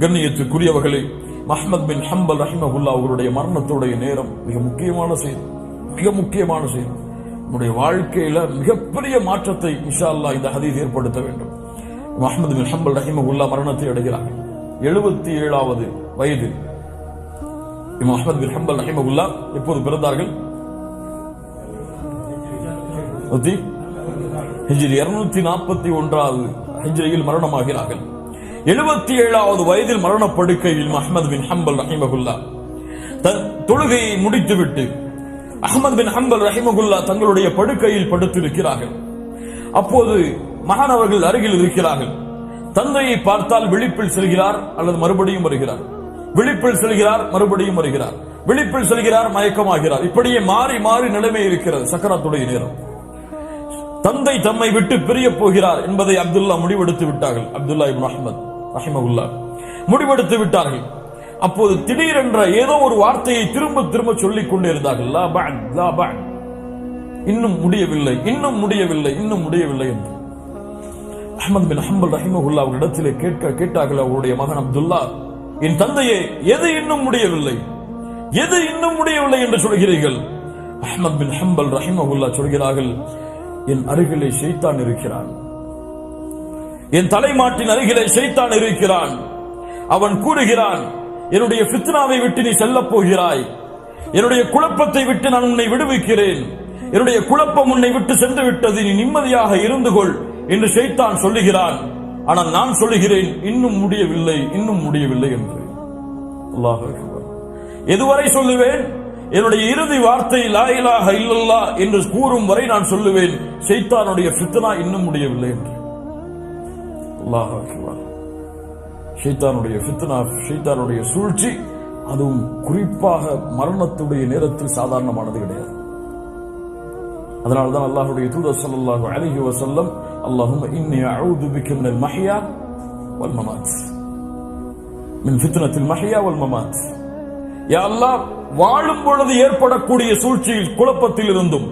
கண்ணியத்துக்குரியவர்களே மஹ்மத் பின் ஹம்பல் ரஹிமகுல்லா அவருடைய மரணத்துடைய நேரம் மிக முக்கியமான செய்தி மிக முக்கியமான செய்தி. நம்முடைய வாழ்க்கையில மிகப்பெரிய மாற்றத்தை இஷா அல்லாஹ் இந்த ஹதீஸ் ஏற்படுத்த வேண்டும். மஹமது பின் ஹம்பல் ரஹிமகுல்லா மரணத்தை அடைகிறார்கள் எழுபத்தி ஏழாவது வயது மஹமது பின் ஹம்பல் ரஹிமகுல்லா எப்போது பிறந்தார்கள்? ஹிஜ்ரி இருநூத்தி நாற்பத்தி ஒன்றாவது ஹிஜ்ரியில் மரணமாகிறார்கள். எழுபத்தி ஏழாவது வயதில் மரணப்படுக்கையில் அஹமது பின் ஹம்பல் ரஹிமகுல்லா தன் தொழுகையை முடித்துவிட்டு அஹ்மத் பின் ஹம்பல் ரஹிமகுல்லா தங்களுடைய படுக்கையில் படுத்திருக்கிறார்கள். அப்போது மகானவர்கள் அருகில் இருக்கிறார்கள். தந்தையை பார்த்தால் விழிப்பில் செல்கிறார் அல்லது மறுபடியும் வருகிறார். விழிப்பில் செல்கிறார் மறுபடியும் வருகிறார். விழிப்பில் செல்கிறார் மயக்கமாகிறார். இப்படியே மாறி மாறி நிலைமை இருக்கிறது சக்கரத்துடைய நேரம். தந்தை தம்மை விட்டு பிரிய போகிறார் என்பதை அப்துல்லா முடிவெடுத்து விட்டார்கள். அப்துல்லா இப்னு அஹ்மத். ரஹிமகுல்லா முடிவெடுத்து விட்டார்கள். அப்போது திடீரென்ற ஏதோ ஒரு வார்த்தையை திரும்ப திரும்ப சொல்லிக் கொண்டே இருந்தார்கள் இன்னும் முடியவில்லை இன்னும் முடியவில்லை இன்னும் முடியவில்லை என்று. அஹமது பின் ஹம்பல் ரஹிமகுல்லா அவரிடத்திலே கேட்க கேட்டார்கள் அவருடைய மகன் அப்துல்லா என் தந்தையே எது இன்னும் முடியவில்லை? எது இன்னும் முடியவில்லை என்று சொல்கிறீர்கள்? அஹமத் பின் ஹம்பல் ரஹிமகுல்லா சொல்கிறார்கள் என் அருகிலே ஷெய்தான் இருக்கிறான். என் தலைமாட்டின் அருகிலே சைத்தான் இருக்கிறான். அவன் கூறுகிறான் என்னுடைய பித்னாவை விட்டு நீ செல்லப் போகிறாய். என்னுடைய குழப்பத்தை விட்டு நான் உன்னை விடுவிக்கிறேன். என்னுடைய குழப்பம் உன்னை விட்டு சென்று விட்டது. நீ நிம்மதியாக இருந்து கொள் என்று சைத்தான் சொல்லுகிறான். ஆனால் நான் சொல்லுகிறேன் இன்னும் முடியவில்லை இன்னும் முடியவில்லை என்று. அல்லாஹ் எதுவரை சொல்லுவேன்? என்னுடைய இறுதி வார்த்தை லாயிலாக இல்லல்லா என்று கூறும் வரை நான் சொல்லுவேன் சைத்தானுடைய ஃபித்னா இன்னும் முடியவில்லை என்று. அல்லாஹ் அக்பர். ஷைத்தானுடைய ஃபித்னா ஷைத்தானுடைய சூழ்ச்சி அதுவும் குறிப்பாக மரணத்துடைய நேரத்தில் சாதாரணமானது கிடையாது. அதனால்தான் அல்லாஹுடைய தூதர் சல்லாஹு அலிஹி வசல்லம் அல்லாஹும் இன்னி அஊது பிக மினல் வல் மமாத். மின் ஃபித்னத்தில் மஹியா வல் மமாத். யா அல்லாஹ் வாழும் பொழுது ஏற்படக்கூடிய சூழ்ச்சியில் குழப்பத்தில் இருந்தும்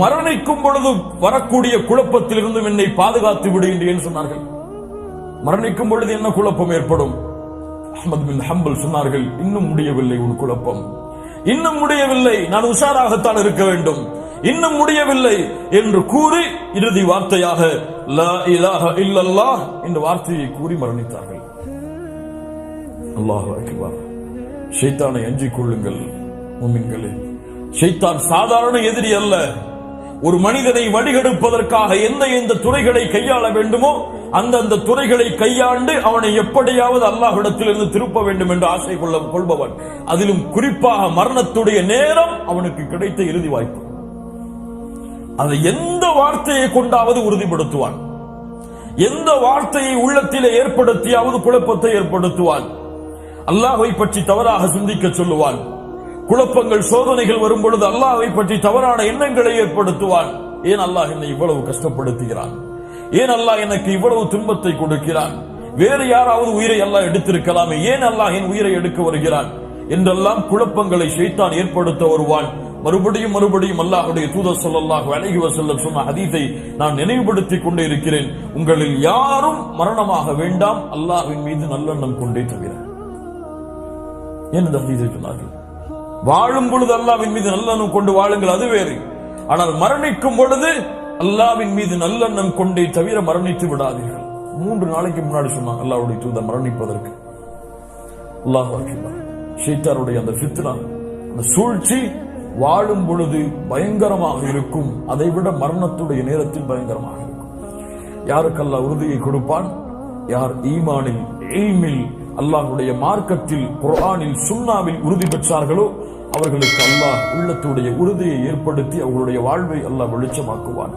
மரணிக்கும் பொழுது வரக்கூடிய குழப்பத்தில் இருந்தும் என்னை பாதுகாத்து விடு என்று சொன்னார்கள். மரணிக்கும் பொழுது என்ன குழப்பம் ஏற்படும்? அஹ்மத் பின் ஹம்பல் சொன்னார்கள் இன்னும் முடியவில்லை உன் குழப்பம். இன்னும் முடியவில்லை நான் உஷாராகத்தான் இருக்க வேண்டும். இன்னும் முடியவில்லை என்று கூறி இறுதி வார்த்தையாக லா இலாஹ என்ற வார்த்தையை கூறி மரணித்தார்கள். அல்லாஹ் அக்பர். ஷைத்தானை அஞ்சிக் கொள்ளுங்கள் முமின்களே. ஷைத்தான் சாதாரண எதிரி அல்ல. ஒரு மனிதனை வடிகெடுப்பதற்காக எந்த எந்த துறைகளை கையாள வேண்டுமோ அந்தந்த துறைகளை கையாண்டு அவனை எப்படியாவது அல்லாஹ்விடத்திலிருந்து திருப்ப வேண்டும் என்று ஆசை கொள்ள கொள்பவன். அதிலும் குறிப்பாக மரணத்துடைய நேரம் அவனுக்கு கிடைத்த இறுதி வாய்ப்பு. அதை எந்த வார்த்தையை கொண்டாவது உறுதிப்படுத்துவான்? எந்த வார்த்தையை உள்ளத்திலே ஏற்படுத்தியாவது குழப்பத்தை ஏற்படுத்துவான்? அல்லாஹை பற்றி தவறாக சிந்திக்க சொல்லுவான். குழப்பங்கள் சோதனைகள் வரும் பொழுது அல்லாஹை பற்றி தவறான எண்ணங்களை ஏற்படுத்துவான். ஏன் அல்லாஹ் என்னை இவ்வளவு கஷ்டப்படுத்துகிறான்? ஏன் அல்லாஹ் எனக்கு இவ்வளவு துன்பத்தை கொடுக்கிறான்? வேறு யாராவது உயிரை அல்லாஹ் எடுத்திருக்கலாமே? ஏன் அல்லாஹ் என் உயிரை எடுக்க வருகிறான்? என்றெல்லாம் குழப்பங்களை ஷைத்தான் ஏற்படுத்த வருவான். மறுபடியும் மறுபடியும் அல்லாஹுடைய தூதர் ஸல்லல்லாஹு அழகி வசல்லம் சொன்ன ஹதீஸை நான் நினைவுபடுத்திக் கொண்டே இருக்கிறேன். உங்களில் யாரும் மரணமாக வேண்டாம். அல்லாஹின் மீது நல்லெண்ணம் கொண்டே தவிர. ஏன் இந்த ஹதீஸை சொன்னார்கள்? வாழும் பொழுது அல்லாவின் மீது நல்லெண்ணம் கொண்டு வாழுங்கள் அது வேறு. ஆனால் மரணிக்கும் பொழுது அல்லாவின் மீது நல்லெண்ணம் கொண்டே தவிர மரணித்து விடாதீர்கள். மூன்று நாளைக்கு முன்னாடி சொன்னாங்க அல்லாவுடைய தூதர் மரணிப்பதற்கு. அல்லாஹ் ஷைத்தாருடைய அந்த ஃபித்னா அந்த சூழ்ச்சி வாழும் பொழுது பயங்கரமாக இருக்கும். அதை விட மரணத்துடைய நேரத்தில் பயங்கரமாக இருக்கும். யாருக்கல்லா உறுதியை கொடுப்பான்? யார் ஈமானில் எய்மில் அல்லாஹ்வுடைய மார்க்கத்தில் குரானில் சுண்ணாவில் உறுதி பெற்றார்களோ அவர்களுக்கு அல்லாஹ் உள்ளத்துடைய உறுதியை ஏற்படுத்தி அவர்களுடைய வாழ்வை அல்லாஹ் வெளிச்சமாக்குவான்.